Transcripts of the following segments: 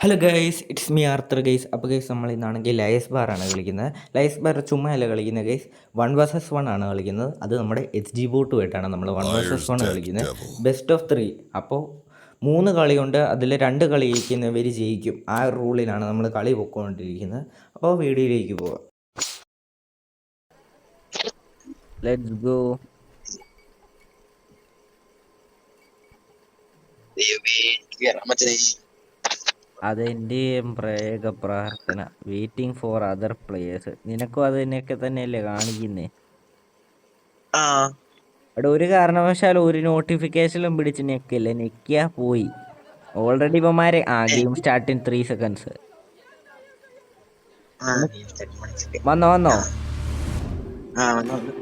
Hello guys it's me Arthur guys അപ്പോൾ guys നമ്മൾ ഇന്നാണെങ്കിൽ ലയസ് ബാറാണ് ആണ് കളിക്കുന്നത്. ലയസ് ബാർ ചുമ്മയല്ല കളിക്കുന്നത് ഗൈസ് വൺ വേഴ്സസ് വൺ ആണ് കളിക്കുന്നത്. അത് നമ്മുടെ എച്ച് ജി ബോട്ടുമായിട്ടാണ് നമ്മൾ വൺ വേഴ്സസ് വൺ കളിക്കുന്നത്. ബെസ്റ്റ് ഓഫ് ത്രീ അപ്പോൾ മൂന്ന് കളിയുണ്ട്. അതിൽ രണ്ട് കളി ജയിക്കുന്നവർ ജയിക്കും. ആ ഒരു റൂളിലാണ് നമ്മൾ കളി പൊക്കോണ്ടിരിക്കുന്നത്. അപ്പോൾ വീഡിയോയിലേക്ക് പോവാം. ലെറ്റ്സ് ഗോ ദൈവമേ കേറാൻ പറ്റണേ അതെന്റെയും പ്രേക പ്രാർത്ഥന വെയിറ്റിംഗ് ഫോർ അതർ പ്ലേയേഴ്സ് നിനക്കും അതിനൊക്കെ തന്നെയല്ലേ കാണിക്കുന്നേ? അവിടെ ഒരു കാരണവശാലും ഒരു നോട്ടിഫിക്കേഷനും പിടിച്ച് ഞെക്കില്ല. ഞെക്കിയാ പോയി. ഓൾറെഡി ഇവന്മാരെ ആ game start in three seconds വന്നു വന്നു.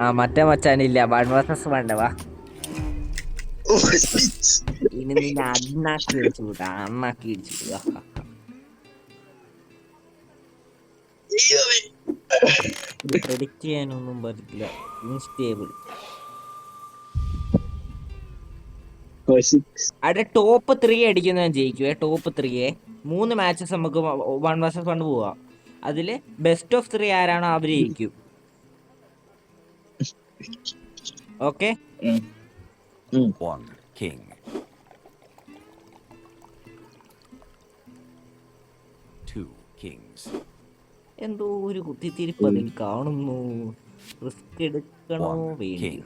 ആ മറ്റേ മച്ചാനില്ല. വൺ വേഴ്സസ് വേണ്ട വാ. ഇനി നിന്നെ അണ്ണാക്കി ഇടിച്ചു വിട്ടാ അണ്ണാക്കി ഇടിച്ചു വിടുക. പ്രെഡിക്റ്റ് ചെയ്യാനൊന്നും പറ്റില്ല ഇൻസ്റ്റേബിൾ. അവിടെ ടോപ്പ് ത്രീ അടിക്കുന്നവൻ ജയിക്കുവേ ടോപ്പ് ത്രീയെ മൂന്ന് മാച്ചസ് നമുക്ക് വൺ വേഴ്സസ് വൺ പോവാം അതിൽ ബെസ്റ്റ് ഓഫ് ത്രീ ആരാണോ അവർ ജയിക്കും ഓക്കെ. One king. Kings. എന്തോ ഒരു കുത്തിത്തിരിപ്പ് അതിൽ കാണുന്നു. റിസ്ക് എടുക്കണോ One വേണ്ടി?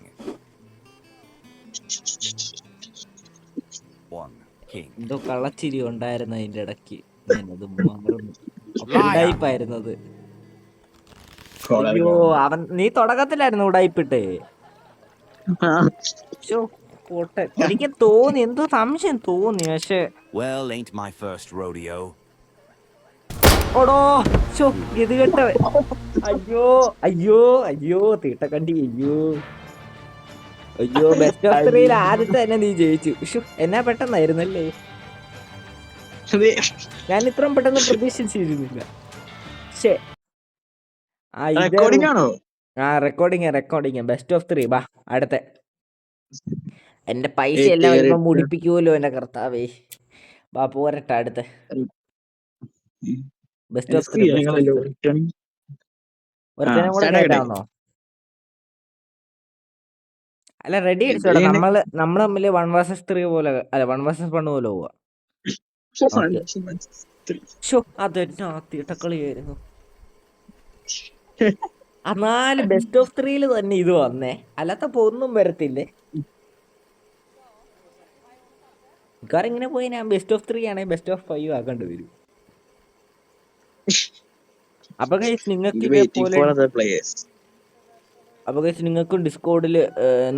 king. എന്തോ കള്ളച്ചിരി ഉണ്ടായിരുന്നു അതിന്റെ ഇടയ്ക്ക്. ഞാനത് മാറുന്നു. ഉടായിപ്പായിരുന്നത്. അയ്യോ അവൻ നീ തുടക്കത്തിലായിരുന്നു ഉടായിപ്പിട്ടേ. എനിക്ക് തോന്നി എന്തോ സംശയം തോന്നി പക്ഷെ. Well, ain't my first rodeo. ഓടോ. ശോ ഗതികെട്ട അയ്യോ അയ്യോ അയ്യോ തീട്ടക്കണ്ടി അയ്യോ. അയ്യോ ബെസ്റ്റ് ഓഫ് ത്രീയിൽ ആദ്യത്തെ തന്നെ നീ ജയിച്ചു. ശോ, എന്നാ പെട്ടെന്നായിരുന്നല്ലേ? ഞാൻ ഇത്രയും പെട്ടെന്ന് പ്രതീക്ഷിച്ചിരുന്നില്ല. ശേ ആ ഇത് recording recording best of three ബാ അടുത്ത. എന്റെ പൈസ എല്ലാം കേറിയിട്ട്. മുടിപ്പിക്കുമല്ലോ എന്റെ കർത്താവേ. ബാ പോരട്ടെ അടുത്ത. ബെസ്റ്റ്. ഒരുത്തനും കൂടെ കേട്ടാന്നോ അല്ല റെഡി അടിച്ചോടാ. നമ്മൾ നമ്മൾ തമ്മിൽ വൺ വേഴ്സസ് ത്രീ പോലെ അല്ല വൺ വേഴ്സസ് വൺ പോലെ പോവാ. എന്നാൽ ബെസ്റ്റ് ഓഫ് ത്രീയിൽ തന്നെ ഇത് വന്നേ. അല്ലാത്തപ്പോ ഒന്നും വരത്തില്ലേ? മിക്കവാറും ഇങ്ങനെ പോയി ഞാൻ ബെസ്റ്റ് ഓഫ് ത്രീ ആണെങ്കിൽ ബെസ്റ്റ് ഓഫ് ഫൈവ് ആക്കേണ്ടി വരും. അപ്പൊ ഗൈസ് നിങ്ങൾക്ക് ഇതേപോലെ അപ്പോൾ ഗൈസ് നിങ്ങൾക്കും ഡിസ്കോഡിൽ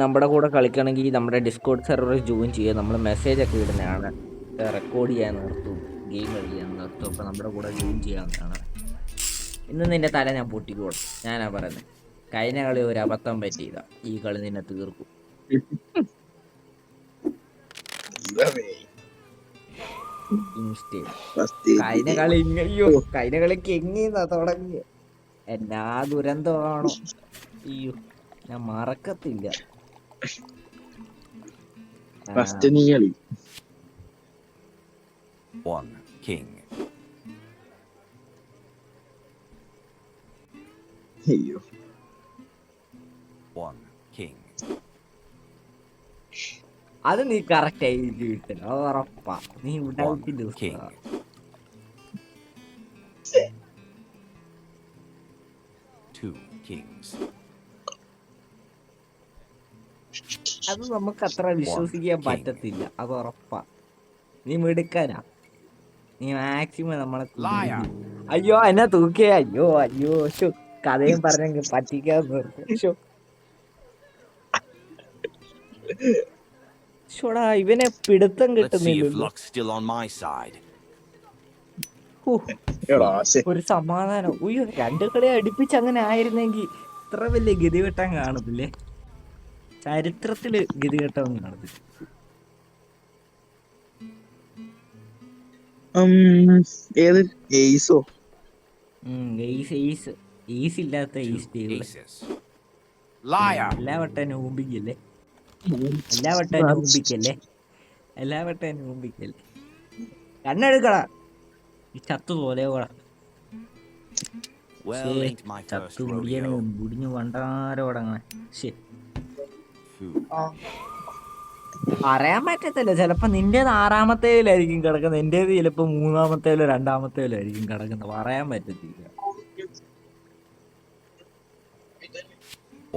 നമ്മുടെ കൂടെ കളിക്കണമെങ്കിൽ നമ്മുടെ ഡിസ്കോഡ് സെർവർ ജോയിൻ ചെയ്യുക. നമ്മൾ മെസ്സേജ് ഒക്കെ ഇടുന്നതാണ്. റെക്കോർഡ് ചെയ്യാൻ നിർത്തും. ഗെയിം കളിക്കാൻ നിർത്തും. അപ്പോൾ നമ്മുടെ കൂടെ ജോയിൻ ചെയ്യാവുന്നതാണ് ഇന്ന് നിന്റെ തല ഞാൻ പൊട്ടിക്കോളും. ഞാനാ പറയുന്നത് കഴിഞ്ഞ കളി ഒരു അബദ്ധം പറ്റിയതാ. ഈ കളി നിന്നെ തീർക്കും. കഴിഞ്ഞ കളി അയ്യോ കഴിഞ്ഞ കളി കെങ്ങിന്നാ തുടങ്ങി. എന്നാ ദുരന്തമാണോ അയ്യോ ഞാൻ മറക്കത്തില്ല. ഫസ്റ്റ് നീ കളി. One king. അയ്യോ. One king. അത് നീ കറക്റ്റ് ആയി അത് ഉറപ്പാ. നീ kings. അത് നമുക്ക് അത്ര വിശ്വസിക്കാൻ. പറ്റത്തില്ല അത് ഉറപ്പാ. നീ മിടുക്കാനാ. നീ മാക്സിമം നമ്മളെ അയ്യോ എന്നാ തൂക്കിയ. അയ്യോ അയ്യോ ശോ കഥയും പറഞ്ഞെങ്കിൽ പറ്റിക്കാൻ നിർത്തി. ശോ ഷോടാ ഇവനെ പിടുത്തം കിട്ടുന്നില്ല. ഒരു സമാധാനം. ഉയ്യോ രണ്ടു കളി അടുപ്പിച്ച് അങ്ങനെ ആയിരുന്നെങ്കിൽ ഇത്ര വലിയ ഗതികെട്ടാൻ കാണത്തില്ലേ? ചരിത്രത്തിൽ ഗതികെട്ടം കാണത്തില്ല. ഉം, ഏത്? എയ്സോ ഈസ് ഈസ് ഈസ് ഇല്ലാത്ത. Liar. എല്ലാ വട്ടം നൂമ്പിക്കല്ലേ? എല്ലാ വട്ടം നൂമ്പിക്കല്ലേ എല്ലാ വട്ടം നൂമ്പിക്കല്ലേ കണ്ണെടുക്കടാ. ഈ ചത്തു പോലെ പോടാ ചത്തു rodeo. മുടിഞ്ഞു വണ്ടാരോടങ്ങനെ ശരി Food. പറയാൻ പറ്റത്തില്ല. ചിലപ്പോ നിന്റേത് ആറാമത്തേലായിരിക്കും കിടക്കുന്നത്. എന്റേത് ചിലപ്പോ മൂന്നാമത്തേലോ രണ്ടാമത്തേലോ ആയിരിക്കും കിടക്കുന്നത്. പറയാൻ പറ്റത്തില്ല.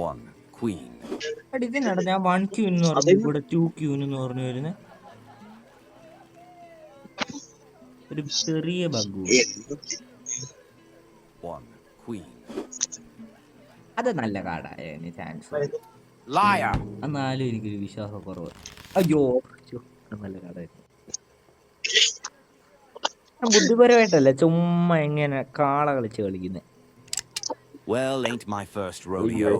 One queen. എടി, ഇതിനട ഞാൻ വൺ ക്യൂ എന്ന് പറഞ്ഞു ഇവിടെ ടു ക്യൂ എന്ന് പറഞ്ഞു ഒരു ചെറിയ ബഗ് One queen. അത് നല്ല കാർഡായ ചാൻസ് Liar. എന്നാലും എനിക്കൊരു വിശ്വാസക്കുറവ് അയ്യോ ശ്ശോ, നല്ല കാടായിരുന്നു ബുദ്ധിപരമായിട്ടല്ല ചുമ്മാ എങ്ങനെ കാള കളിച്ച് കളിക്കുന്നത് Well, ain't my first rodeo.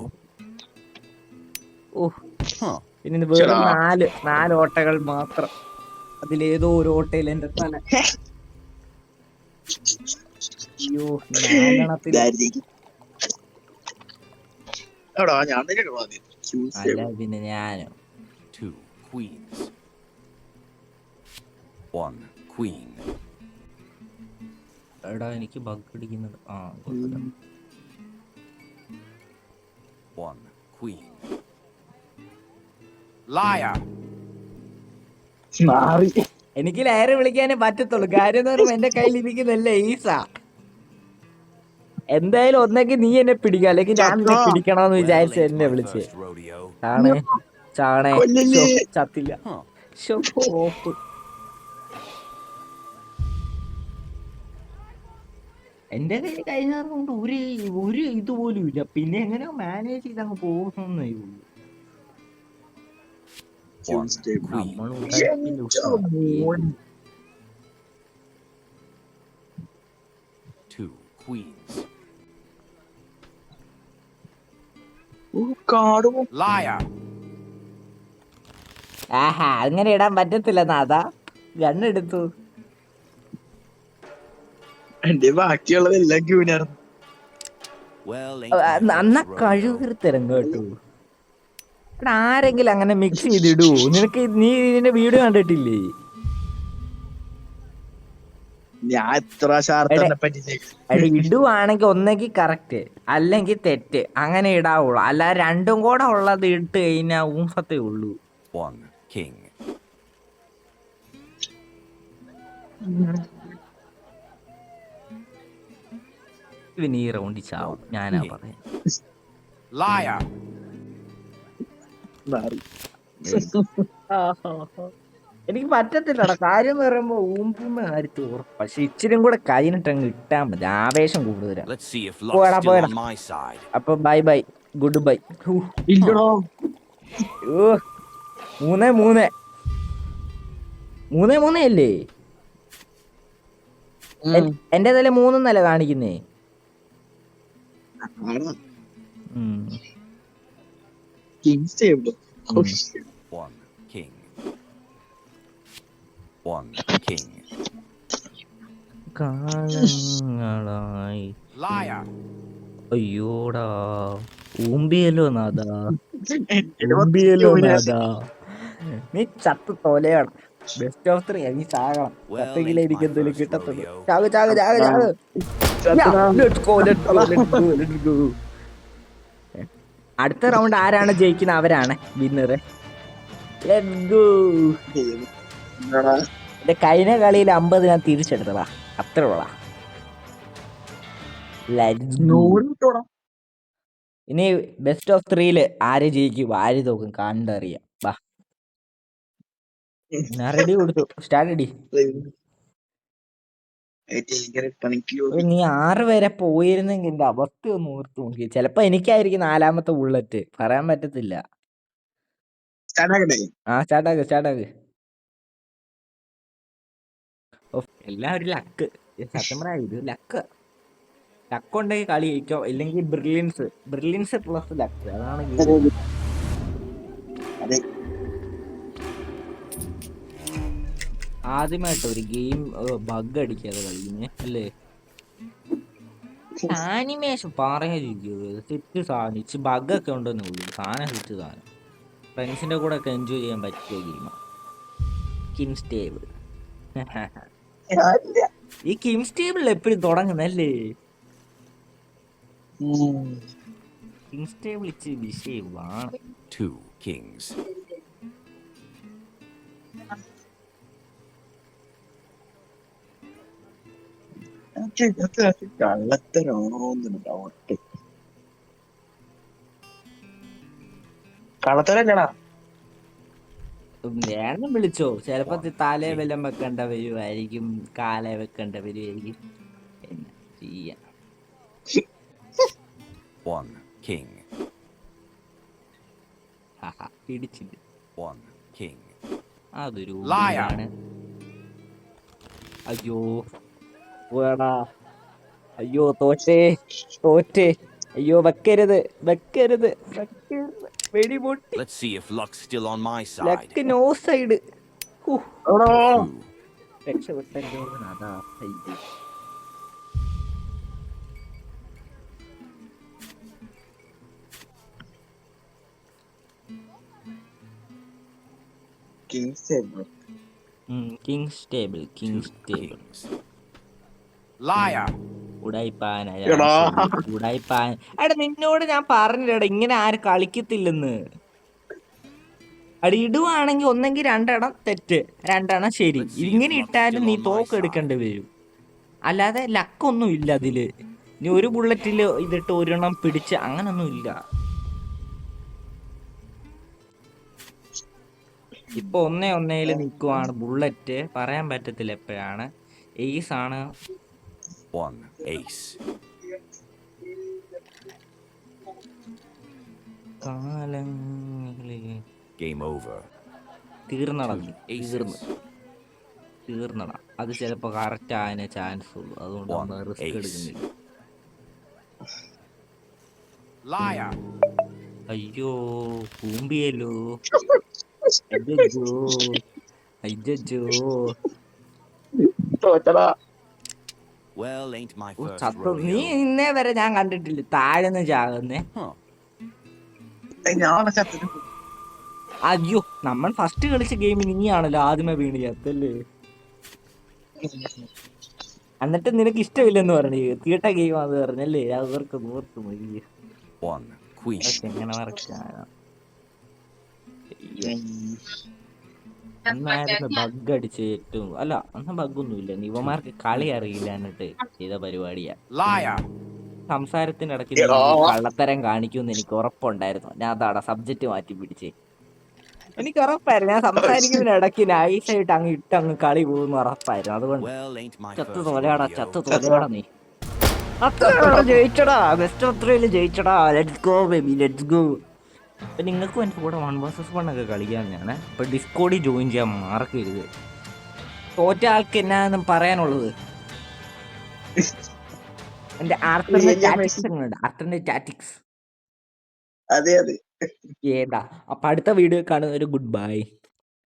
പിന്നെ വെറും നാല് നാല് ഓട്ടകൾ മാത്രം. അതിലേതോ ഒരു ഓട്ടയിൽ എന്റെ തല. അയ്യോ അല്ല. പിന്നെ ഞാനോ. എടാ എനിക്ക് ബഗ് അടിക്കുന്നുണ്ട് ആ. One queen. Liar. മാറി. എനിക്ക് ലയറ് വിളിക്കാനേ പറ്റത്തുള്ളൂ. കാര്യം എന്ന് പറയുമ്പോ എന്റെ കയ്യിൽ ഇരിക്കുന്നല്ലേ ഈസ എന്തായാലും ഒന്നെങ്കിൽ നീ എന്നെ പിടിക്കുക അല്ലെങ്കിൽ ഞാൻ നിന്നെ? പിടിക്കണമെന്ന് വിചാരിച്ച എന്നെ വിളിച്ച്. ചാണേ. ചാണേ. ചത്തില്ല. ഓപ്പ്. എന്റെ കയ്യിൽ കഴിഞ്ഞ കൊണ്ട് ഒരു ഒരു ഇതുപോലും ഇല്ല. പിന്നെ എങ്ങനെയോ മാനേജ് ചെയ്ത് അങ്ങ് പോകുന്നേ ഉള്ളൂ. Choose ചെയ്യണം. queen. Two queens. Oh God! Liar. ആഹാ അങ്ങനെ ഇടാൻ പറ്റത്തില്ല നാഥാ ഗണ്ണെടുത്തു എന്റെ ബാക്കിയുള്ളതെല്ലാം ക്യൂനായിരുന്നു first rodeo. കഴിവരുത്തരം കേട്ടോ എടാ ആരെങ്കിലും അങ്ങനെ മിക്സ് ചെയ്തിടൂ. നിനക്ക് നീ ഇതിന്റെ വീഡിയോ കണ്ടിട്ടില്ലേ? ഞാൻ എടാ ഇടുവാണെങ്കിൽ ഒന്നെങ്കിൽ കറക്റ്റ് അല്ലെങ്കിൽ തെറ്റ്. അങ്ങനെ ഇടാവുള്ളൂ. അല്ല രണ്ടും കൂടെ ഉള്ളത് ഇട്ട് കഴിഞ്ഞാൽ ഊഫത്തേ ഉള്ളൂ. One king. ഇവന് ഈ റൗണ്ടിൽ ചാവും. ഞാനാ പറയാം Liar. മാറി. എനിക്ക് പറ്റത്തില്ലടാ. കാര്യം എന്ന് പറയുമ്പോ ഊമ്പുന്ന കാര്യത്തിൽ ഉറപ്പ്. പക്ഷെ ഇച്ചിരി കൂടെ കഴിഞ്ഞിട്ട് അങ്ങ് ഇട്ടാ മതി. ആവേശം കൂടുതലാ. അപ്പൊ ബൈ ബൈ ഗുഡ് ബൈ മൂന്നേ മൂന്ന് മൂന്ന്. മൂന്നേ മൂന്ന് അല്ലേ? എന്റെ തല മൂന്നല്ലേ കാണിക്കുന്നേ? ഉം. Oh, Mm. shit. One king. One king. കാലങ്ങളായി Liar. അയ്യോടാ ഊമ്പിയല്ലോ നാദാ ഊമ്പിയല്ലോ നാദാ നീ ചത്ത് തോലയാണ് ബെസ്റ്റ് ഓഫ് ത്രീ നീ ചാകണം ചത്തെങ്കിലേ എനിക്ക് എന്തെങ്കിലും കിട്ടത്തുള്ളൂ ചാകു ചാകു ചാകു ചാകു ചാക് Let's go, let's go, let's go, let's go. അടുത്ത റൗണ്ട് ആരാണ് ജയിക്കുന്ന? അവരാണ് വിന്നർ കഴിഞ്ഞ കളിയിൽ അമ്പത് ഞാൻ തിരിച്ചെടുത്തതാ. അത്ര ഉള്ള ഇനി ബെസ്റ്റ് ഓഫ് ത്രീയിൽ ആര് ജയിക്കും? ആര് തോക്കും? കണ്ടറിയാം. വാ. ഞാൻ റെഡി കൊടുത്തു. സ്റ്റാർട്ട് ഒരു നീ ആറ് വരെ പോയിരുന്നെങ്കിൽ എന്റെ അവസ്ഥ ഒന്ന് ഓർത്ത് നോക്കി. ചിലപ്പോ എനിക്കായിരിക്കും നാലാമത്തെ ബുള്ളറ്റ്. പറയാൻ പറ്റത്തില്ല. ആ സ്റ്റാർട്ടാക്ക് സ്റ്റാർട്ടാക്ക് എല്ലാം ഒരു ലക്ക്. സത്യം പറയാ ഇത് ലക്ക്. ലക്ക് ഉണ്ടെങ്കിൽ കളി ജയിക്കോ? ഇല്ലെങ്കിൽ ബ്രില്യൻസ്. Brilliance plus luck. അതാണ് ആദ്യമായിട്ട് ഒരു ഗെയിം ബഗ് അടിക്കാതെ കളിക്കുന്നേ അല്ലേ? ആനിമേഷൻ പറയാതിരിക്കും സെറ്റ് സാധനം ഇച്ച് ബഗ്ഗൊക്കെ ഉണ്ടെന്നേ ഉള്ളൂ. സാധനം സെറ്റ് സാധനം. ഫ്രണ്ട്സിന്റെ കൂടെ ഒക്കെ എൻജോയ് ചെയ്യാൻ പറ്റിയ ഗെയിമാണ് കിം ടേബിൾ ഈ കിംസ് സ്റ്റേബിൾ എപ്പോഴും തുടങ്ങുന്നല്ലേ കിം കിംസ് ടേബിൾ ഇച്ചിരി വിഷയമാണ്. Two kings. എനിക്ക് ഇതിനകത്ത് കള്ളത്തരാണോന്ന് ഡൗട്ട് കള്ളത്തരല്ലടാ വേണം വിളിച്ചോ ചിലപ്പോ തലേ വെല്ലം വെക്കേണ്ട വരുമായിരിക്കും കാല വെക്കേണ്ട വരുമായിരിക്കും എന്നാ ചെയ്യാം One king. ഹഹ, പിടിച്ചില്ല One king. അതൊരു Liar. ഊരാണ്. അയ്യോ വേടാ അയ്യോ തോറ്റേ തോറ്റേ അയ്യോ വെക്കരുത് വെക്കരുത് വെക്കരുത് വെടിപൊട്ടി Let's see if luck's still on my side. Luck no side. രക്ഷപ്പെട്ടല്ലോ അതാ അയ്യോ. കിങ്സ് ഉം, kings table kings table kings. Liar. ഉടായിപ്പാൻ എടാ. ഉടായിപ്പാൻ. എടാ നിന്നോട് ഞാൻ പറഞ്ഞില്ലടാ ഇങ്ങനെ ആര് കളിക്കത്തില്ലെന്ന്. അടി ഇടുവാണെങ്കിൽ ഒന്നെങ്കിൽ രണ്ടെണ്ണം തെറ്റ് രണ്ടെണ്ണം ശരി. ഇങ്ങനെ ഇട്ടാലും നീ തോക്ക്. എടുക്കേണ്ടി വരും. അല്ലാതെ ലക്കൊന്നും ഇല്ല അതിൽ. നീ ഒരു ബുള്ളറ്റിൽ ഇതിട്ട് ഒരെണ്ണം പിടിച്ച് അങ്ങനൊന്നും ഇല്ല. ഇപ്പൊ ഒന്നേ ഒന്നേൽ നിൽക്കുവാണ് ബുള്ളറ്റ്. പറയാൻ പറ്റത്തില്ല എപ്പോഴാണ്. എയ്സ് ആണ്. One ace. Game over. തീർന്നടാ. തീർന്നു. തീർന്നടാ. അത് ചിലപ്പോ കറക്റ്റ് ആയതിനെ ചാൻസ് ഉള്ളൂ. അതുകൊണ്ട് നമ്മൾ റിസ്ക് എടുക്കുന്നില്ല. അയ്യോ കൂമ്പിയല്ലോ. അയ്യോ അയ്യോ തോറ്റടാ. Well, ain't my first ചത്തു. നീ ഇന്നേ വരെ ഞാൻ കണ്ടിട്ടില്ല. താഴെന്ന് ചാകുന്നേ. അയ്യോ നമ്മൾ ഫസ്റ്റ് കളിച്ച ഗെയിമിൽ നീയാണല്ലോ ആദ്യമേ വീണ് ചത്തല്ലേ? എന്നിട്ട് നിനക്ക് ഇഷ്ടമില്ലെന്ന് പറഞ്ഞു. തീട്ട ഗെയിം അത് പറഞ്ഞല്ലേ? അവർക്ക് നോർത്ത് മതി എങ്ങനെ മറക്കാനാ? അന്നായിരുന്നു ബഗ് അടിച്ച് ഏറ്റവും അല്ല അന്ന് ബഗ്ഗൊന്നുമില്ല ഇവന്മാർക്ക് കളി അറിയില്ല എന്നിട്ട് ചെയ്ത പരിപാടിയാ. സംസാരത്തിനിടയ്ക്ക് കള്ളത്തരം കാണിക്കുമെന്ന് എനിക്ക് ഉറപ്പുണ്ടായിരുന്നു. ഞാൻ അതാണ് സബ്ജക്റ്റ് മാറ്റി പിടിച്ചേ. എനിക്ക് ഉറപ്പായിരുന്നു. ഞാൻ സംസാരിക്കുന്നതിനിടയ്ക്ക് നൈസായിട്ട് അങ്ങ് ഇട്ട് അങ്ങ് കളി പോകുന്ന ഉറപ്പായിരുന്നു. അതുകൊണ്ട് ചത്ത് തോലയാടാ. ചത്ത് തോലയാടാ നീ. അത്ര ജയിച്ചടാ. Best of ജയിച്ചടാ. Let's go baby let's go അപ്പൊ നിങ്ങൾക്കും എന്റെ കൂടെ വൺ വേഴ്സസ് വൺ ഒക്കെ കളിക്കാൻ ഞാൻ. അപ്പൊ ഡിസ്കോഡിൽ ജോയിൻ ചെയ്യാൻ മറക്കരുത്. തോറ്റ ആൾക്ക് എന്നാന്ന് പറയാനുള്ളത്? ടാറ്റിക്സ് ഉണ്ട് ടാറ്റിക്സ് അതെ അതെ. ഏതാ? അപ്പൊ അടുത്ത വീഡിയോ കാണുന്നവര് ഗുഡ് ബൈ